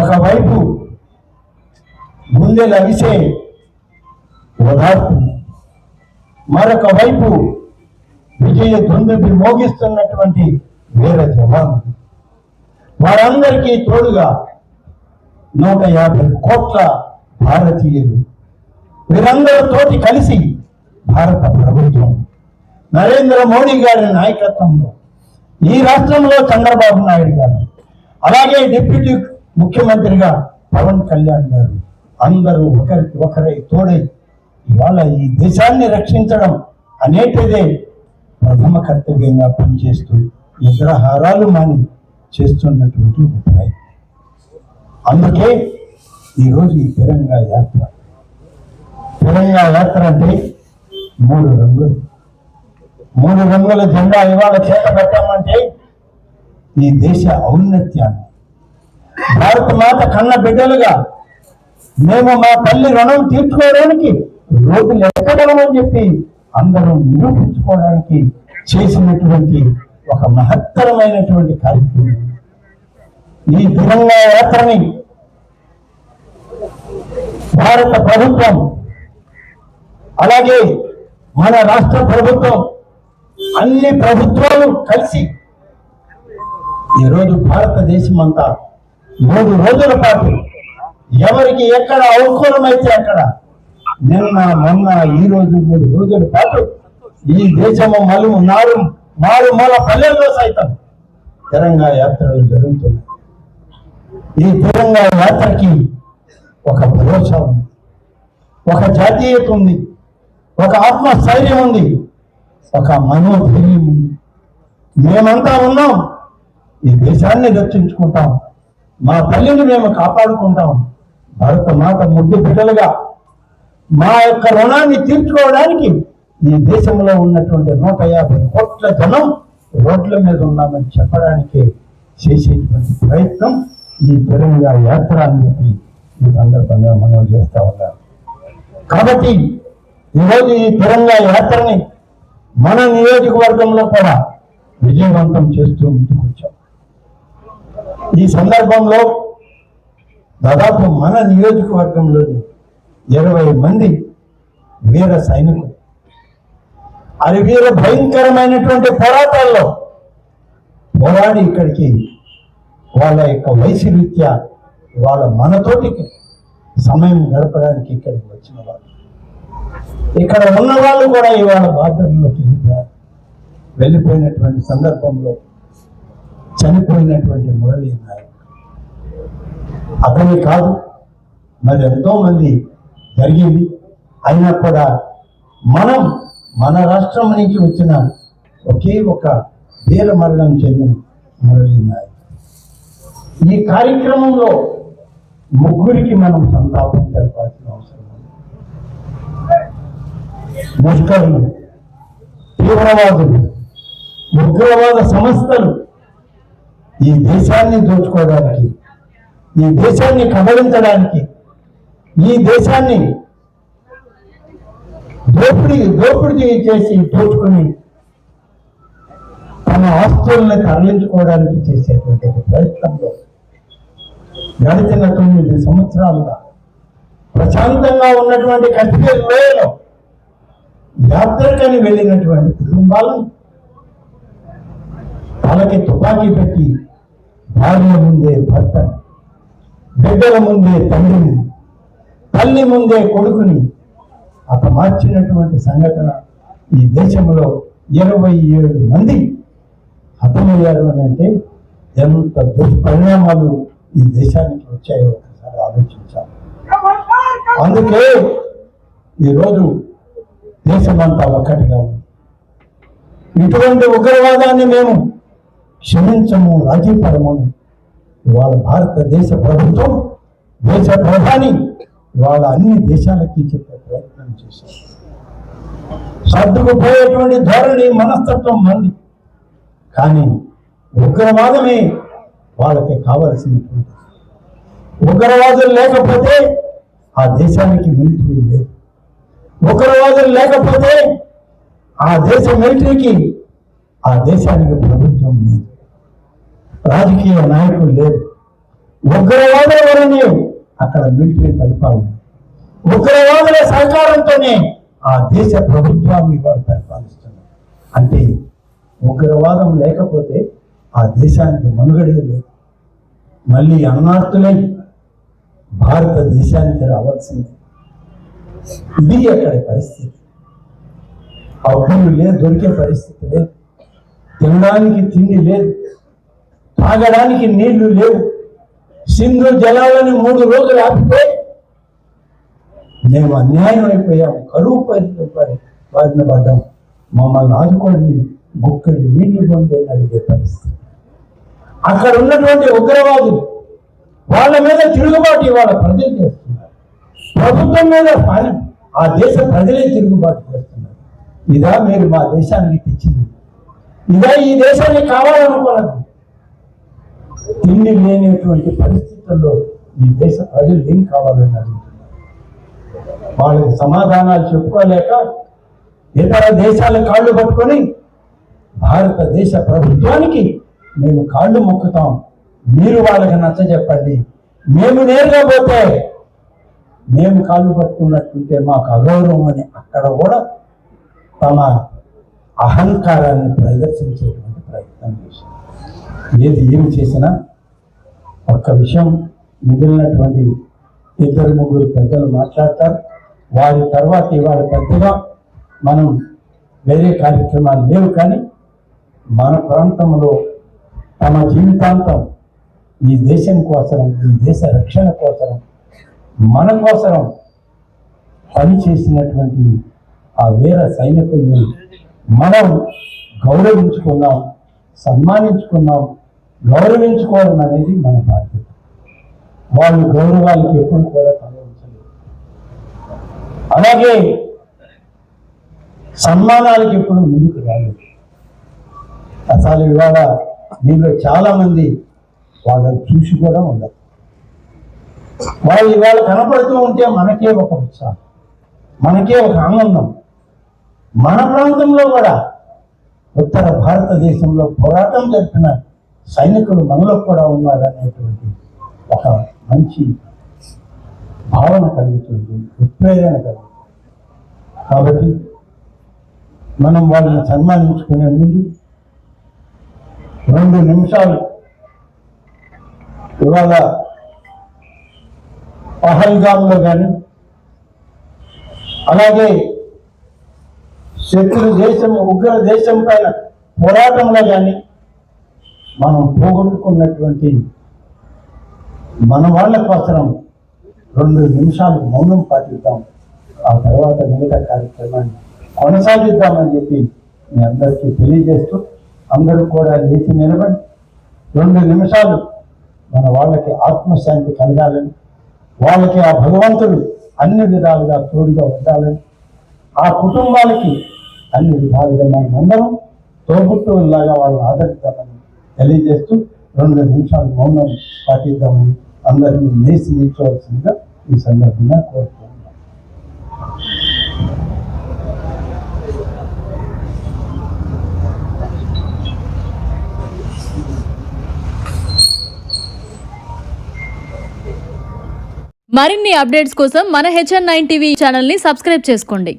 ఒకవైపు గుండె లవిసే ఓదార్పు మరొక వైపు విజయ దుందుబి మోగిస్తున్నటువంటి వీర జవాను. వారందరికీ తోడుగా నూట యాభై కోట్ల భారతీయులు వీరందరితోటి కలిసి భారత ప్రభుత్వం. నరేంద్ర మోడీ గారి నాయకత్వంలో ఈ రాష్ట్రంలో చంద్రబాబు నాయుడు గారు అలాగే డిప్యూటీ ముఖ్యమంత్రిగా పవన్ కళ్యాణ్ గారు అందరూ ఒకరికి ఒకరై తోడై ఇవాళ ఈ దేశాన్ని రక్షించడం అనేటిదే ప్రథమ కర్తవ్యంగా పనిచేస్తూ నిద్రహారాలు మాని చేస్తున్నటువంటి ఒక ప్రయత్నం. అందుకే ఈరోజు ఈ తిరంగా యాత్ర. తిరంగా యాత్ర అంటే మూడు రంగులు. మూడు రంగుల జెండా ఇవాళ చేత పెట్టామంటే ఈ దేశ ఔన్నత్యాన్ని భారత మాత కన్న బిడ్డలుగా మేము మా తల్లి రుణం తీర్చుకోవడానికి రోజులు ఎక్కగలమని చెప్పి అందరూ నిరూపించుకోవడానికి చేసినటువంటి ఒక మహత్తరమైనటువంటి కార్యక్రమం. ఈ తిరంగా యాత్రని భారత ప్రభుత్వం అలాగే మన రాష్ట్ర ప్రభుత్వం అన్ని ప్రభుత్వాలు కలిసి ఈరోజు భారతదేశం అంతా మూడు రోజుల పాటు ఎవరికి ఎక్కడ అవసరమైతే అక్కడ. నిన్న మొన్న ఈ రోజు మూడు రోజుల పాటు ఈ దేశము మలుము నారు మారు మూల పల్లెల్లో సైతం తెలంగాణ యాత్రలు జరుగుతున్నాయి. ఈ తెలంగాణ యాత్రకి ఒక భరోసా ఉంది ఒక జాతీయత ఉంది ఒక ఆత్మస్థైర్యం ఉంది ఒక మనోధైర్యం ఉంది. మేమంతా ఉన్నాం ఈ దేశాన్ని రక్షించుకుంటాం. మా తల్లిని మేము కాపాడుకుంటాం. భరత మాత ముద్దు బిడ్డలుగా మా యొక్క రుణాన్ని తీర్చుకోవడానికి ఈ దేశంలో ఉన్నటువంటి నూట యాభై కోట్ల జనం రోడ్ల మీద ఉన్నామని చెప్పడానికి చేసేటువంటి ప్రయత్నం ఈ తిరంగా యాత్ర అని చెప్పి ఈ సందర్భంగా మనం చేస్తూ ఉన్నాం కాబట్టి ఈరోజు ఈ తిరంగా యాత్రని మన నియోజకవర్గంలో కూడా విజయవంతం చేస్తూ ముందుకు వచ్చాం ఈ సందర్భంలో దాదాపు మన నియోజకవర్గంలోని ఇరవై మంది వీర సైనికులు. అది వీర భయంకరమైనటువంటి పోరాటాల్లో పోరాడి ఇక్కడికి వాళ్ళ యొక్క వయసు రీత్యా వాళ్ళ మనతోటి సమయం గడపడానికి ఇక్కడికి వచ్చిన వాళ్ళు. ఇక్కడ ఉన్న వాళ్ళు కూడా ఇవాళ బాధ్యతలోకి వెళ్ళిపోయారు వెళ్ళిపోయినటువంటి సందర్భంలో చనిపోయినటువంటి మురళీ నాయక్. అతని కాదు మరి ఎంతో మంది జరిగింది. అయినా కూడా మనం మన రాష్ట్రం నుంచి వచ్చిన ఒకే ఒక వీర మరణం చెందిన మురళీ నాయక్. ఈ కార్యక్రమంలో ముగ్గురికి మనం సంతాపం తెలపాల్సిన అవసరం ఉంది. ముష్కరులు తీవ్రవాదులు ఉగ్రవాద సంస్థలు ఈ దేశాన్ని దోచుకోవడానికి ఈ దేశాన్ని కబలించడానికి ఈ దేశాన్ని దోపిడీ దోపిడీ చేసి దోచుకుని తమ ఆస్తుల్ని తరలించుకోవడానికి చేసేటువంటి ప్రయత్నంలో గడిచిన తొమ్మిది సంవత్సరాలుగా ప్రశాంతంగా ఉన్నటువంటి కశ్మీర్ లోయలో యాత్రకని వెళ్ళినటువంటి కుటుంబాలను తలకి తుపాకీ పెట్టి భార్య ముందే భర్త బిడ్డల ముందే తండ్రిని తల్లి ముందే కొడుకుని అత మార్చినటువంటి సంఘటన ఈ దేశంలో ఇరవై ఏడు మంది హతమయ్యారు అని అంటే ఎంత దుష్పరిణామాలు ఈ దేశానికి వచ్చాయో ఒకసారి ఆలోచించాలి. అందుకే ఈరోజు దేశమంతా ఒక్కటిగా ఉంది. ఇటువంటి ఉగ్రవాదాన్ని మేము క్షమించము రాజీపడమని వాళ్ళ భారతదేశ ప్రభుత్వం దేశ ప్రధాని వాళ్ళ అన్ని దేశాలకి చెప్పే ప్రయత్నం చేశారు. సర్దుకుపోయేటువంటి ధోరణి మనస్తత్వం మంది. కానీ ఉగ్రవాదమే వాళ్ళకి కావలసినటువంటి ఉగ్రవాదులు లేకపోతే ఆ దేశానికి మిలిటరీ లేదు. ఉగ్రవాదులు లేకపోతే ఆ దేశ మిలిటరీకి ఆ దేశానికి ప్రభుత్వం లేదు. రాజకీయ నాయకులు లేరు. ఉగ్రవాదుల వలనే అక్కడ మిలిటరీ పరిపాలన. ఉగ్రవాదుల సహకారంతోనే ఆ దేశ ప్రభుత్వాన్ని వాడు పరిపాలిస్తున్నారు అంటే ఉగ్రవాదం లేకపోతే ఆ దేశానికి మనుగడే లేదు. మళ్ళీ అన్నార్థులై భారతదేశానికి రావాల్సింది. ఇది అక్కడి పరిస్థితి. అప్పులు లేదు దొరికే పరిస్థితి లేదు. తినడానికి తిండి లేదు. తాగడానికి నీళ్ళు లేవు. సింధు జలాలను మూడు రోజులు ఆపితే మేము అన్యాయం అయిపోయాం. కరువు పరిస్థితి బారిన పడ్డాం. మమ్మల్ని ఆదుకోండి గుక్కడి నీళ్ళు పొందే అడిగే పరిస్థితి. అక్కడ ఉన్నటువంటి ఉగ్రవాదులు వాళ్ళ మీద తిరుగుబాటు ఇవాళ ప్రజలు చేస్తున్నారు. ప్రభుత్వం మీద పని ఆ దేశ ప్రజలే తిరుగుబాటు చేస్తున్నారు. ఇదా మీరు మా దేశానికి తెచ్చింది. ఇదా ఈ దేశానికి కావాలనుకున్నది. తిండి లేనటువంటి పరిస్థితుల్లో ఈ దేశ ప్రజలు ఏం కావాలన్నారు వాళ్ళకి సమాధానాలు చెప్పుకోలేక ఇతర దేశాల కాళ్ళు పట్టుకొని భారతదేశ ప్రభుత్వానికి మేము కాళ్ళు మొక్కుతాం. మీరు వాళ్ళకి నచ్చ చెప్పండి. మేము నేరుగా పోతే మేము కాళ్ళు పట్టుకున్నట్టుంటే మాకు అగౌరవం అని అక్కడ కూడా తమ అహంకారాన్ని ప్రదర్శించేటువంటి ఏది ఏమి చేసినా ఒక్క విషయం మిగిలినటువంటి ఇద్దరు ముగ్గురు పెద్దలు మాట్లాడతారు. వారి తర్వాత ఇవాళ పెద్దగా మనం వేరే కార్యక్రమాలు లేవు కానీ మన ప్రాంతంలో తమ జీవితాంతం ఈ దేశం కోసం ఈ దేశ రక్షణ కోసం మన కోసం పనిచేసినటువంటి ఆ వీర సైనికుల్ని మనం గౌరవించుకుందాం సన్మానించుకుందాం గౌరవించుకోవడం అనేది మన బాధ్యత. వాళ్ళు గౌరవాలకి ఎప్పుడు కూడా తలవంచలేదు. అలాగే సన్మానాలకి ఎప్పుడు ముందుకు రాలేదు. అసలు ఇవాళ మీలో చాలామంది వాళ్ళని చూసి కూడా ఉండదు వాళ్ళు ఇవాళ కనపడుతూ ఉంటే మనకే ఒక ఉత్సాహం మనకే ఒక ఆనందం. మన ప్రాంతంలో కూడా ఉత్తర భారతదేశంలో పోరాటం జరిపిన సైనికులు మనలో కూడా ఉన్నారనేటువంటి ఒక మంచి భావన కలుగుతుంది ఉత్ప్రేరణ కలుగుతుంది. కాబట్టి మనం వాళ్ళని సన్మానించుకునే ముందు రెండు నిమిషాలు ఇవాళ పహల్గామ్లో కానీ అలాగే శత్రు దేశం ఉగ్ర దేశం పైన పోరాటంలో కానీ మనం పోగొట్టుకున్నటువంటి మన వాళ్ళ కోసం రెండు నిమిషాలు మౌనం పాటిద్దాం. ఆ తర్వాత మిగతా కార్యక్రమాన్ని కొనసాగిద్దామని చెప్పి మీ అందరికీ తెలియజేస్తూ అందరూ కూడా లేచి నిలబడి రెండు నిమిషాలు మన వాళ్ళకి ఆత్మశాంతి కలగాలని వాళ్ళకి ఆ భగవంతుడు అన్ని విధాలుగా తోడుగా ఉండాలని ఆ కుటుంబాలకి అన్ని విధాలుగా మనం అందరం తోబుట్టులాగా వాళ్ళు ఆదరిద్దామని తెలియజేస్తూ రెండు నిమిషాలు మౌనం పాటిద్దామని అందరినీ నేసి నిల్చోవలసిందిగా ఈ సందర్భంగా కోరుతున్నాను మరిన్ని అప్డేట్స్ కోసం మన హెచ్ఎన్ నైన్ టీవీ ఛానల్ని సబ్స్క్రైబ్ చేసుకోండి.